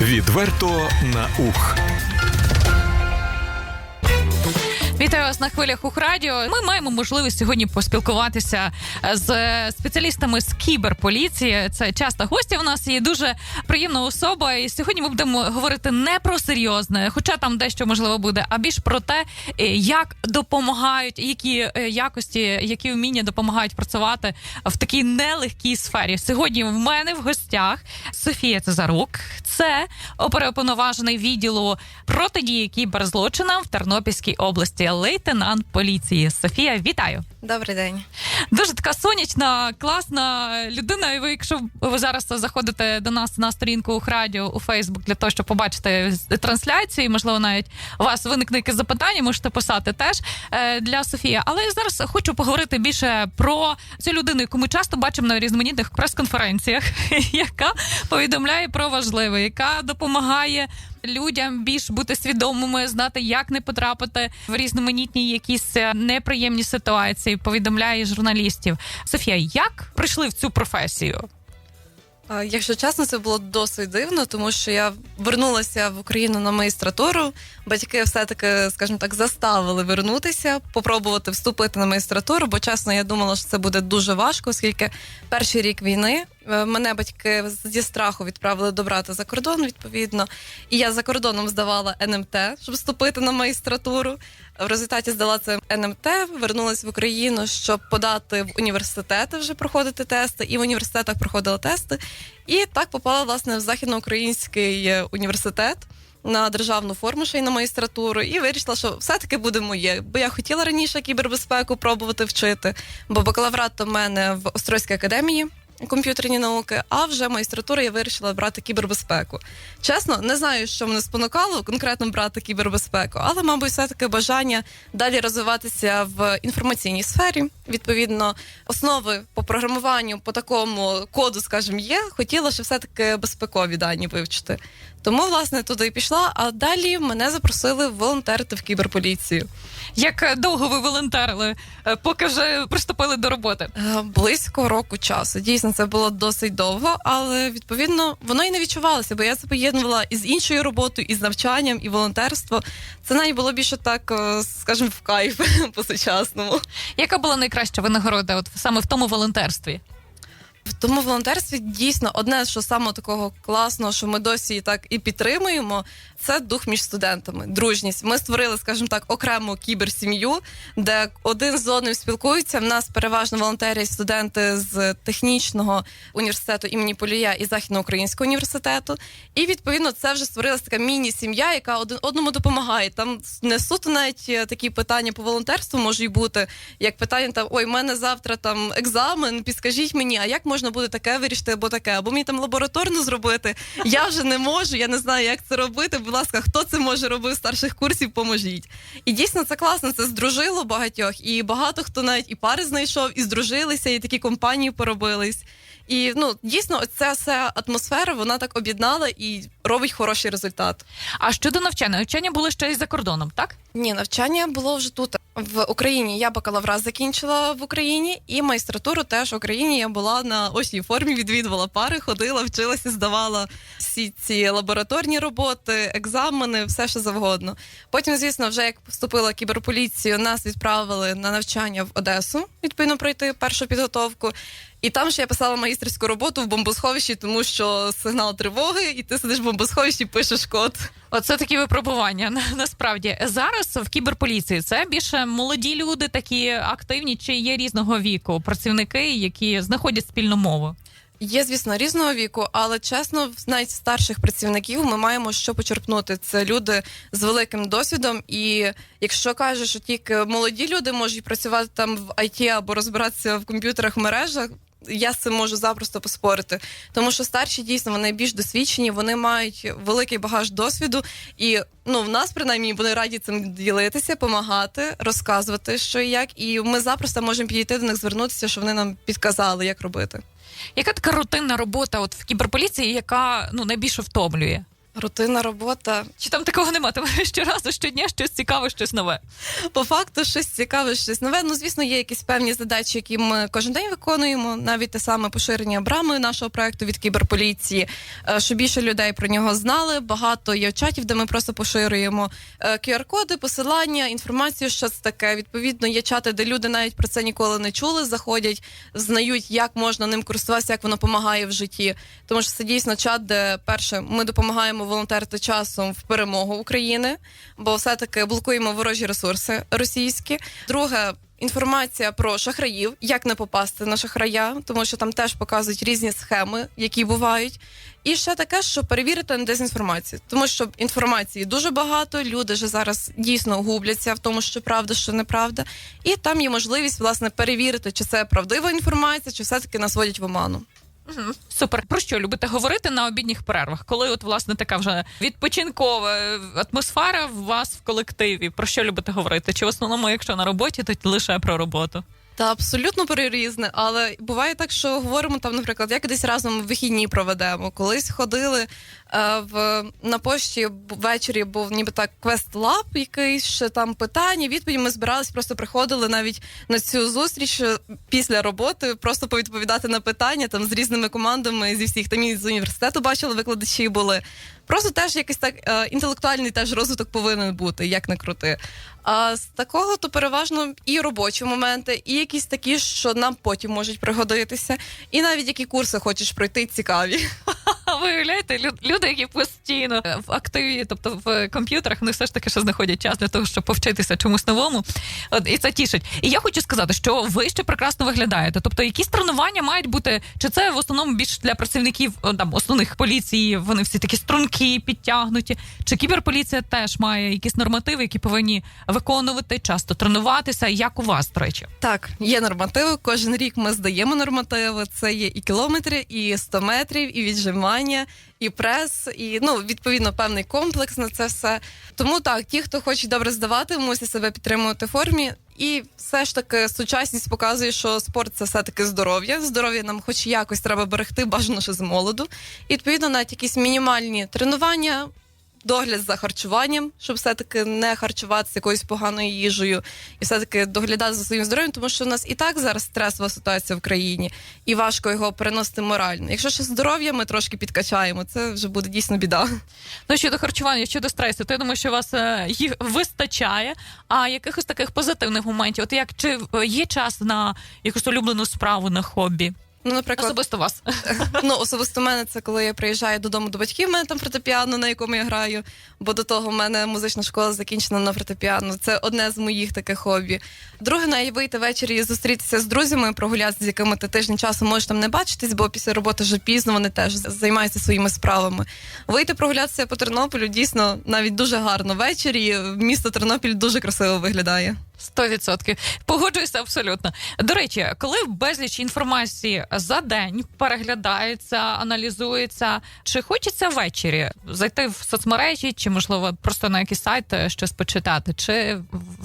Відверто на ух. Вітаю вас на хвилях Ухрадіо. Ми маємо можливість сьогодні поспілкуватися з спеціалістами з кіберполіції. Це часто гості у нас і дуже приємна особа. І сьогодні ми будемо говорити не про серйозне, хоча там дещо можливо буде, а більш про те, е, як допомагають, які е, якості, які вміння допомагають працювати в такій нелегкій сфері. Сьогодні в мене в гостях Софія Цезарук. Це оперуповноважений відділу протидії кіберзлочинам в Тернопільській області, лейтенант поліції. Софія, вітаю. Добрий день. Дуже така сонячна, класна людина. І ви, якщо ви зараз заходите до нас на сторінку Ухрадіо у Фейсбук для того, щоб побачити трансляції, можливо, навіть у вас виникне якесь запитання, можете писати теж е, для Софії. Але я зараз хочу поговорити більше про цю людину, яку ми часто бачимо на різноманітних прес-конференціях, яка повідомляє про важливе, яка допомагає. Людям більш бути свідомими, знати, як не потрапити в різноманітні якісь е, неприємні ситуації. Повідомляє журналістів. Софія, як прийшли в цю професію? Якщо чесно, це було досить дивно, тому що я вернулася в Україну на магістратуру. Батьки все-таки, скажімо так, заставили вернутися, попробувати вступити на магістратуру, бо чесно, я думала, що це буде дуже важко, оскільки перший рік війни мене батьки зі страху відправили до брата за кордон, відповідно. І я за кордоном здавала НМТ, щоб вступити на магістратуру. В результаті здала це НМТ, вернулася в Україну, щоб подати в університети вже проходити тести, і в університетах проходила тести. І так попала власне в західноукраїнський е, університет на державну форму ще й на магістратуру, і вирішила, що все-таки буде моє. Бо я хотіла раніше кібербезпеку пробувати вчити, бо бакалаврат у мене в Острозькій академії. Комп'ютерні науки, а вже магістратура я вирішила брати кібербезпеку. Чесно, не знаю, що мене спонукало конкретно брати кібербезпеку, але, мабуть, все таки бажання далі розвиватися в інформаційній сфері. Відповідно, основи по програмуванню по такому коду, скажімо, є. Хотіла щоб все таки безпекові дані вивчити. Тому, власне, туди і пішла. А далі мене запросили волонтерити в кіберполіцію. Як е, довго ви волонтерили, е, поки вже приступили до роботи? Е, Близько року часу. Дійсно, це було досить довго, але відповідно воно і не відчувалося, бо я це поєднувала із іншою роботою, із навчанням, і волонтерство. Це навіть було більше так, скажімо, в кайф по сучасному. Яка була найкраща винагорода? От саме в тому волонтерстві? Тому волонтерстві дійсно одне, що саме такого класного, що ми досі так і підтримуємо, це дух між студентами, дружність. Ми створили, скажімо так, окрему кіберсім'ю, де один з одним спілкуються. В нас переважно волонтери студенти з технічного університету імені Полія і західноукраїнського університету. І відповідно це вже створилася така міні-сім'я, яка один одному допомагає. Там не суто навіть е, такі питання по волонтерству можуть бути, як питання там ой, в мене завтра там екзамен, підскажіть мені, а як можна буде таке вирішити або таке, або мені там лабораторну зробити. Я вже не можу, я не знаю, як це робити. Будь ласка, хто це може робити старших курсів, поможіть. І дійсно це класно, це здружило багатьох, і багато хто навіть і пари знайшов, і здружилися, і такі компанії поробились. І ну дійсно, ця вся атмосфера вона так об'єднала і робить хороший результат. А щодо навчання, навчання було ще й за кордоном, так? Ні, навчання було вже тут в Україні. Я бакалаврат закінчила в Україні, і магістратуру теж в Україні я була на очній формі, відвідувала пари, ходила, вчилася, здавала всі ці лабораторні роботи, екзамени, все що завгодно. Потім, звісно, вже як вступила кіберполіцію, нас відправили на навчання в Одесу, відповідно пройти першу підготовку. І там ж я писала магістерську роботу в бомбосховищі, тому що сигнал тривоги, і ти сидиш в бомбосховищі, пишеш код. Оце такі випробування. на- Насправді зараз в кіберполіції це більше молоді люди, такі активні, чи є різного віку працівники, які знаходять спільну мову. Є, звісно, різного віку, але чесно, в навіть старших працівників ми маємо що почерпнути. Це люди з великим досвідом. І якщо кажеш, що тільки молоді люди можуть працювати там в IT або розбиратися в комп'ютерах в мережах. Я з цим можу запросто поспорити, тому що старші дійсно вони більш досвідчені, вони мають великий багаж досвіду, і ну в нас принаймні вони раді цим ділитися, допомагати, розказувати, що і як. І ми запросто можемо підійти до них, звернутися, що вони нам підказали, як робити. Яка така рутинна робота от в кіберполіції, яка ну найбільше втомлює? Рутинна робота. Чи там такого нема? Тому щоразу, щодня щось цікаве, щось нове. По факту, щось цікаве, щось нове. Ну, звісно, є якісь певні задачі, які ми кожен день виконуємо. Навіть те саме поширення брами нашого проекту від кіберполіції, е, щоб більше людей про нього знали. Багато є чатів, де ми просто поширюємо е, QR-коди, посилання, інформацію, що це таке. Відповідно, є чати, де люди навіть про це ніколи не чули, заходять, знають, як можна ним користуватися, як воно допомагає в житті. Тому що це дійсно чат, де перше ми допомагаємо волонтерити часом в перемогу України, бо все-таки блокуємо ворожі ресурси російські. Друге. Інформація про шахраїв, як не попасти на шахрая, тому що там теж показують різні схеми, які бувають. І ще таке, що перевірити на дезінформацію, тому що інформації дуже багато. Люди ж зараз дійсно губляться в тому, що правда, що неправда, і там є можливість власне перевірити, чи це правдива інформація, чи все таки нас водять в оману. Мгм. Супер. Про що любите говорити на обідніх перервах? Коли от власне така вже відпочинкова е, атмосфера в вас в колективі? Про що любите говорити? Чи в основному, якщо на роботі, то лише про роботу? Та абсолютно перерізне, але буває так, що говоримо там, наприклад, як десь разом вихідні проведемо. Колись ходили е, в на пошті ввечері був ніби так квест-лаб, якийсь ще там питання. Відповіді ми збирались, просто приходили навіть на цю зустріч е, після роботи, просто повідповідати на питання там з різними командами зі всіх там і з університету бачили, викладачі були. Просто теж якийсь так е, інтелектуальний теж розвиток повинен бути, як не крути. А з такого то переважно і робочі моменти, і якісь такі, що нам потім можуть пригодитися, і навіть які курси хочеш пройти, цікаві. А ви люди, які постійно е, в активі, тобто в комп'ютерах, вони все ж таки ще знаходять час для того, щоб повчитися чомусь новому. От і це тішить. І я хочу сказати, що ви ще прекрасно виглядаєте. Тобто, якісь тренування мають бути, чи це в основному більш для працівників там основних поліції, вони всі такі стрункі, підтягнуті. Чи кіберполіція теж має якісь нормативи, які повинні виконувати, часто тренуватися? Як у вас, до речі? Так, є нормативи. Кожен рік ми здаємо нормативи. Це є і кілометри, і 100 метрів, і віджимання, і прес, і ну відповідно певний комплекс на це все. Тому так, ті, хто хоче добре здавати, мусять себе підтримувати в формі. І все ж таки сучасність показує, що спорт це все таки здоров'я. Здоров'я нам, хоч якось, треба берегти, бажано ще з молоду. І відповідно навіть якісь мінімальні тренування. Догляд за харчуванням, щоб все-таки не харчуватися якоюсь поганою їжею, і все-таки доглядати за своїм здоров'ям, тому що у нас і так зараз стресова ситуація в країні, і важко його переносити морально. Якщо ще здоров'я ми трошки підкачаємо, це вже буде дійсно біда. Ну щодо харчування, щодо стресу, то я думаю, що вас е, їх вистачає. А якихось таких позитивних моментів, от як чи е, є час на якусь улюблену справу на хобі? Ну, наприклад, Особисто вас. ну особисто мене це коли я приїжджаю додому до батьків, в мене там фортепіано, на якому я граю. Бо до того в мене музична школа закінчена на фортепіано. Це одне з моїх таких хобі. Друге, навіть вийти ввечері і зустрітися з друзями, прогулятися, з якими ти тиждень часу можеш там не бачитись, бо після роботи вже пізно вони теж займаються своїми справами. Вийти прогулятися по Тернополю дійсно навіть дуже гарно. Ввечері місто Тернопіль дуже красиво виглядає. Сто відсотків погоджуюся абсолютно. До речі, коли безліч інформації за день переглядається, аналізується, чи хочеться ввечері зайти в соцмережі, чи можливо просто на якийсь сайт е, щось почитати, чи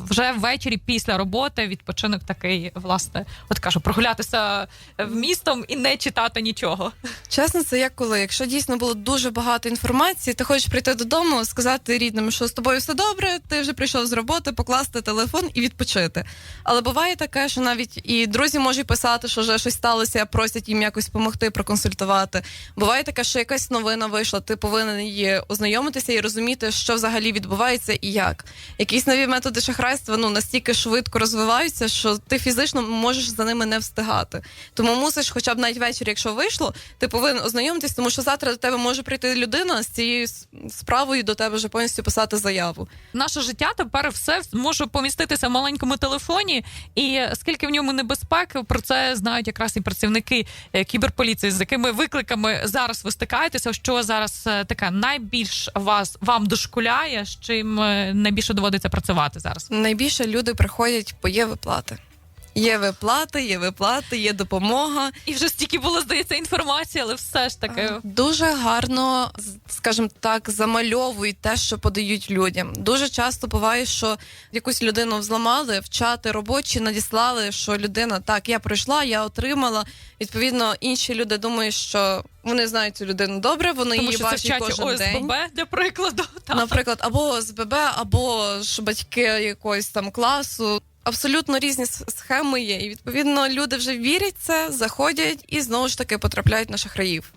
вже ввечері після роботи відпочинок такий, власне, от кажу, прогулятися в містом і не читати нічого. Чесно, це як коли, якщо дійсно було дуже багато інформації, ти хочеш прийти додому, сказати рідним, що з тобою все добре, ти вже прийшов з роботи, покласти телефон і відпочити. Але буває таке, що навіть і друзі можуть писати, що вже щось сталося, просять їм якось допомогти, проконсультувати. Буває таке, що якась новина вийшла, ти повинен її ознайомитися і розуміти, що взагалі відбувається і як. Якісь нові методи шахрайства ну настільки швидко розвиваються, що ти фізично можеш за ними не встигати. Тому мусиш, хоча б навіть ввечері, якщо вийшло, ти повинен ознайомитись, тому що завтра до тебе може прийти людина з цією справою до тебе вже повністю писати заяву. Наше життя тепер все може поміститися маленькому телефоні, і скільки в ньому небезпек, про це знають якраз і працівники е, кіберполіції, з якими викликами зараз ви стикаєтеся. Що зараз е, таке найбільш вас вам дошкуляє, з чим е, найбільше доводиться працювати зараз? Найбільше люди приходять по є виплати. Є виплати, є виплати, є допомога. І вже стільки було, здається, інформації, але все ж таки. Дуже гарно, скажімо так, замальовують те, що подають людям. Дуже часто буває, що якусь людину взламали, в чати робочі надіслали, що людина так, я пройшла, я отримала. Відповідно, інші люди думають, що вони знають цю людину добре, вони Тому її що це в бачать чаті кожен день. ОСББ, для прикладу. Так. Наприклад, або ОСББ, або ж батьки якогось там класу. Абсолютно різні схеми є. І відповідно люди вже вірять це, заходять і знову ж таки потрапляють на шахраїв.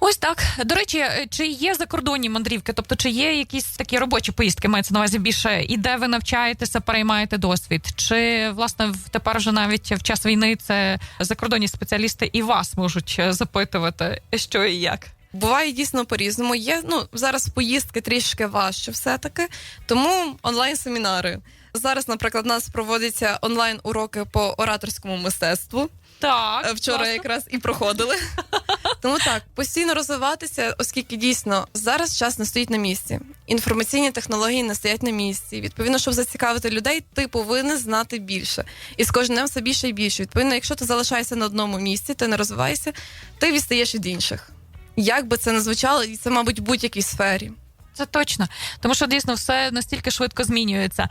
Ось так. До речі, чи є закордонні мандрівки? Тобто, чи є якісь такі робочі поїздки, мається на увазі більше, і де ви навчаєтеся, переймаєте досвід? Чи власне тепер вже навіть в час війни це закордонні спеціалісти і вас можуть е, запитувати, що і як? Буває дійсно по-різному. Є ну зараз поїздки трішки важче, все таки, тому онлайн-семінари. Зараз, наприклад, у нас проводяться онлайн уроки по ораторському мистецтву. Так Е, Вчора класно. якраз і проходили. Тому так, постійно розвиватися, оскільки дійсно зараз час не стоїть на місці. Інформаційні технології не стоять на місці. Відповідно, щоб зацікавити людей, ти повинен знати більше. І з кожним днем все більше і більше. Відповідно, якщо ти залишаєшся на одному місці, ти не розвиваєшся, ти відстаєш від інших. Як би це не звучало, і це, мабуть, в будь-якій сфері. Це точно, тому що дійсно все настільки швидко змінюється.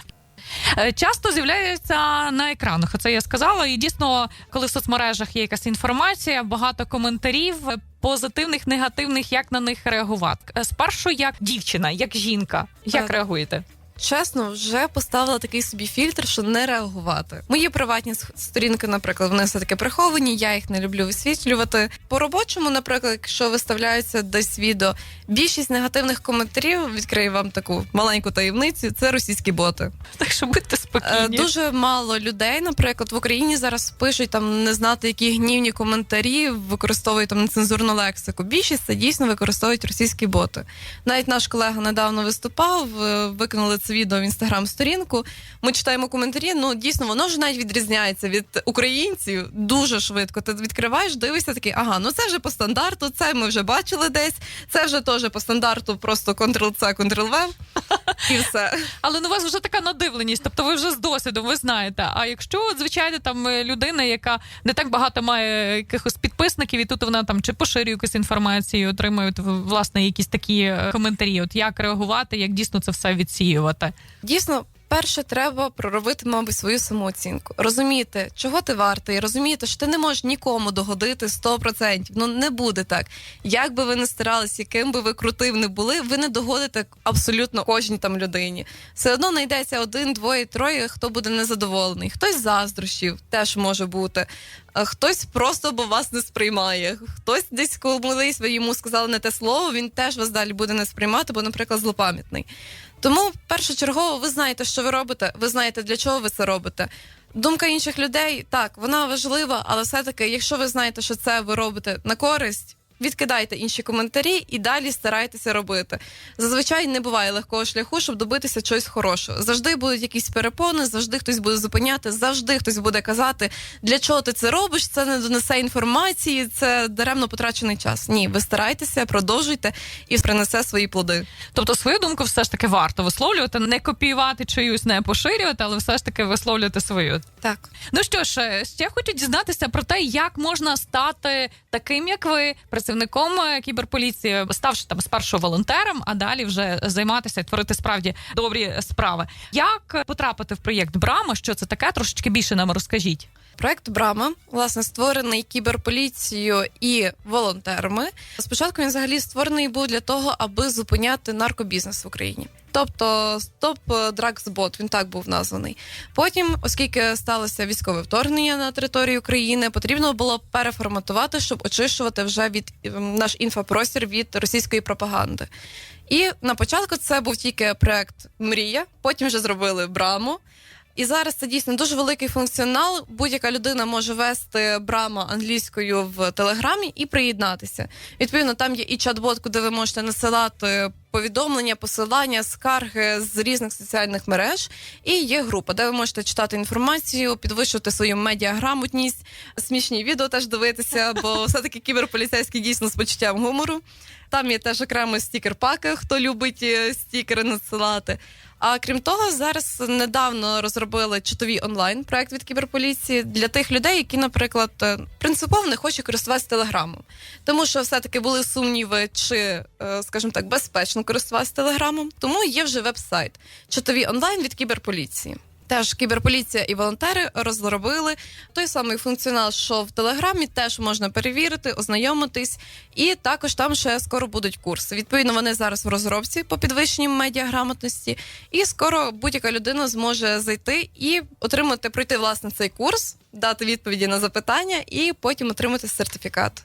Е, Часто з'являються на екранах. Оце я сказала. І дійсно, коли в соцмережах є якась інформація, багато коментарів е, позитивних, негативних, як на них реагувати. Е, Спершу як дівчина, як жінка. Як Так. реагуєте? Чесно, вже поставила такий собі фільтр, що не реагувати. Мої приватні сторінки, наприклад, вони все таки приховані. Я їх не люблю висвітлювати. По робочому, наприклад, якщо виставляється десь відео, більшість негативних коментарів відкрию вам таку маленьку таємницю. Це російські боти. Так що будьте Е, спокійні. Дуже мало людей, наприклад, в Україні зараз пишуть там не знати, які гнівні коментарі, використовують там нецензурну лексику. Більшість це дійсно використовують російські боти. Навіть наш колега недавно виступав, е, викинули це відео в інстаграм-сторінку. Ми читаємо коментарі. Ну дійсно, воно вже навіть відрізняється від українців дуже швидко. Ти відкриваєш, дивишся такий, ага, ну це вже по стандарту, це ми вже бачили десь. Це вже теж по стандарту, просто Ctrl-C, Ctrl-V і все. Але ну, у вас вже така надивленість, тобто ви вже з досвідом, ви знаєте. А якщо звичайно там е, людина, яка не так багато має якихось підписників, і тут вона там чи поширює якусь інформацію, отримує власне якісь такі е, коментарі. От як реагувати, як дійсно це все відсіювати? Дійсно, перше треба проробити, мабуть, свою самооцінку. Розуміти, чого ти вартий, розуміти, що ти не можеш нікому догодити 100%. Ну не буде так. Як би ви не старались, яким би ви крутив не були, ви не догодите абсолютно кожній там людині. Все одно знайдеться один, двоє, троє, хто буде незадоволений. Хтось заздрощів теж може бути. А Хтось просто бо вас не сприймає. Хтось десь колись ви йому сказали не те слово, він теж вас далі буде не сприймати, бо, наприклад, злопам'ятний. Тому першочергово ви знаєте, що ви робите, ви знаєте, для чого ви це робите. Думка інших людей так, вона важлива, але все-таки, якщо ви знаєте, що це ви робите на користь, відкидайте інші коментарі і далі старайтеся робити. Зазвичай не буває легкого шляху, щоб добитися чогось хорошого. Завжди будуть якісь перепони, завжди хтось буде зупиняти, завжди хтось буде казати, для чого ти це робиш, це не донесе інформації, це даремно потрачений час. Ні, ви старайтеся, продовжуйте і принесе свої плоди. Тобто свою думку все ж таки варто висловлювати, не копіювати чиюсь, не поширювати, але все ж таки висловлювати свою. Так. Ну що ж, е, ще хочу дізнатися про те, як можна стати таким, як ви, працівником е, кіберполіції, ставши там спершу волонтером, а далі вже займатися і творити справді добрі справи. Як потрапити в проєкт Брама? Що це таке? Трошечки більше нам розкажіть. Проект Брама власне створений кіберполіцією і волонтерами. Спочатку він взагалі створений був для того, аби зупиняти наркобізнес в Україні. Тобто Стоп Bot, він так був названий. Потім, оскільки сталося військове вторгнення на територію України, потрібно було переформатувати, щоб очищувати вже від ем, наш інфопростір від російської пропаганди. І на початку це був тільки проект Мрія, потім вже зробили Браму. І зараз це дійсно дуже великий функціонал. Будь-яка людина може вести брама англійською в телеграмі і приєднатися. Відповідно, там є і чат-бот, куди ви можете насилати повідомлення, посилання, скарги з різних соціальних мереж. І є група, де ви можете читати інформацію, підвищувати свою медіаграмотність, смішні відео теж дивитися, бо все-таки кіберполіцейський дійсно з почуттям гумору. Там є теж окремо стікер-паки, хто любить е, стікери надсилати. А крім того, зараз недавно розробили читові онлайн проект від кіберполіції для тих людей, які, наприклад, е, принципово не хочуть користуватися телеграмом, тому що все-таки були сумніви, чи, е, скажімо так, безпечно користуватися телеграмом. Тому є вже веб-сайт читові онлайн від кіберполіції. Теж кіберполіція і волонтери розробили той самий функціонал, що в телеграмі теж можна перевірити, ознайомитись, і також там ще скоро будуть курси. Відповідно, вони зараз в розробці по підвищенню медіаграмотності, і скоро будь-яка людина зможе зайти і отримати пройти власне цей курс, дати відповіді на запитання і потім отримати сертифікат.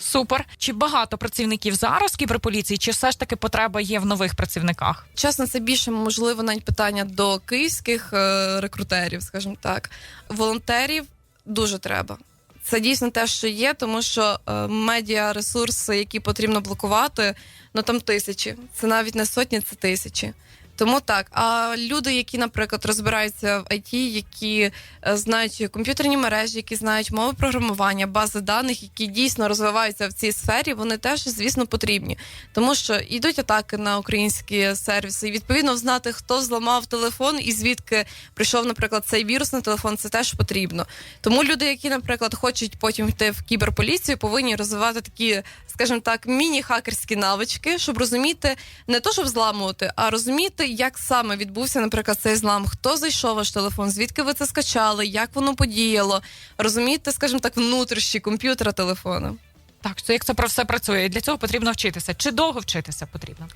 Супер. Чи багато працівників зараз кіберполіції, чи все ж таки потреба є в нових працівниках? Чесно, це більше можливо навіть питання до київських е, рекрутерів, скажімо так. Волонтерів дуже треба. Це дійсно те, що є, тому що е, медіа ресурси, які потрібно блокувати, ну там тисячі. Це навіть не сотні, це тисячі. Тому так. А люди, які, наприклад, розбираються в IT, які е, знають комп'ютерні мережі, які знають мови програмування, бази даних, які дійсно розвиваються в цій сфері, вони теж, звісно, потрібні. Тому що йдуть атаки на українські сервіси, і відповідно знати, хто зламав телефон і звідки прийшов, наприклад, цей вірус на телефон, це теж потрібно. Тому люди, які, наприклад, хочуть потім йти в кіберполіцію, повинні розвивати такі, скажімо так, міні-хакерські навички, щоб розуміти не то, щоб зламувати, а розуміти, як саме відбувся, наприклад, цей злам, хто зайшов ваш телефон, звідки ви це скачали, як воно подіяло, Розумієте, скажімо так, внутрішні комп'ютера телефона. Так, то як це про все працює? І Для цього потрібно вчитися. Чи довго вчитися потрібно?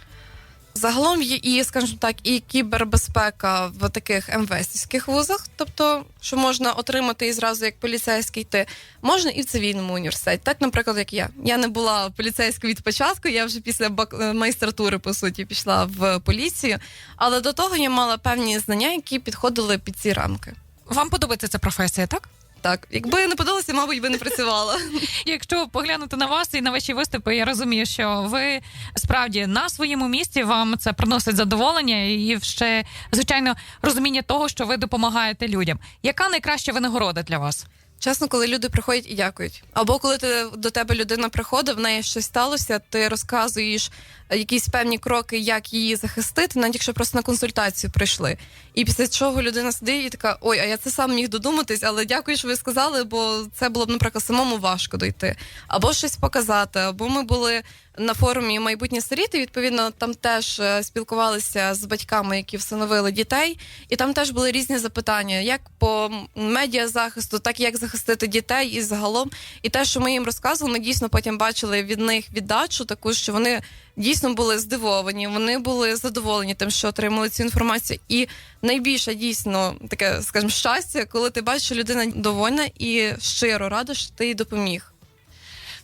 Загалом є і, скажімо так, і кібербезпека в таких МВСівських вузах, тобто, що можна отримати і зразу як поліцейський йти, можна і в цивільному університеті. Так, наприклад, як я. Я не була поліцейською від початку, я вже після е, магістратури, по суті, пішла в поліцію. Але до того я мала певні знання, які підходили під ці рамки. Вам подобається ця професія, так? Так, якби не подалося, мабуть, би не працювала. Якщо поглянути на вас і на ваші виступи, я розумію, що ви справді на своєму місці вам це приносить задоволення і ще звичайно розуміння того, що ви допомагаєте людям. Яка найкраща винагорода для вас? Чесно, коли люди приходять і дякують. Або коли ти до тебе людина приходить, в неї щось сталося, ти розказуєш якісь певні кроки, як її захистити, навіть якщо просто на консультацію прийшли. І після чого людина сидить і така: ой, а я це сам міг додуматись, але дякую, що ви сказали, бо це було б, наприклад, самому важко дойти. Або щось показати, або ми були. На форумі майбутні сиріти, відповідно, там теж е, спілкувалися з батьками, які всиновили дітей, і там теж були різні запитання, як по медіазахисту, так і як захистити дітей і загалом. І те, що ми їм розказували, ми дійсно потім бачили від них віддачу, таку що вони дійсно були здивовані, вони були задоволені тим, що отримали цю інформацію. І найбільше дійсно таке, скажімо, щастя, коли ти бачиш, що людина довольна і щиро рада, що ти їй допоміг.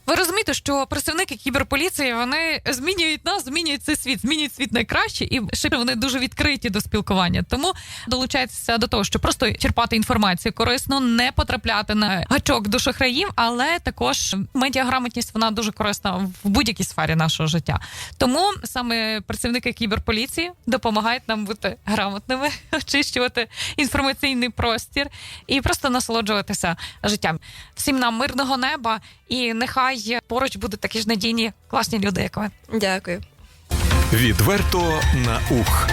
Ви розумієте, що представники кіберполіції вони змінюють нас, змінюють цей світ, змінюють світ найкраще, і ще вони дуже відкриті до спілкування. Тому долучайтеся до того, що просто черпати інформацію корисно, не потрапляти на гачок до шахраїв, але також медіаграмотність вона дуже корисна в будь-якій сфері нашого життя. Тому саме працівники кіберполіції допомагають нам бути грамотними, очищувати інформаційний простір і просто насолоджуватися життям. Всім нам мирного неба і нехай поруч будуть такі ж надійні класні люди, як ви. Дякую. Відверто на ух.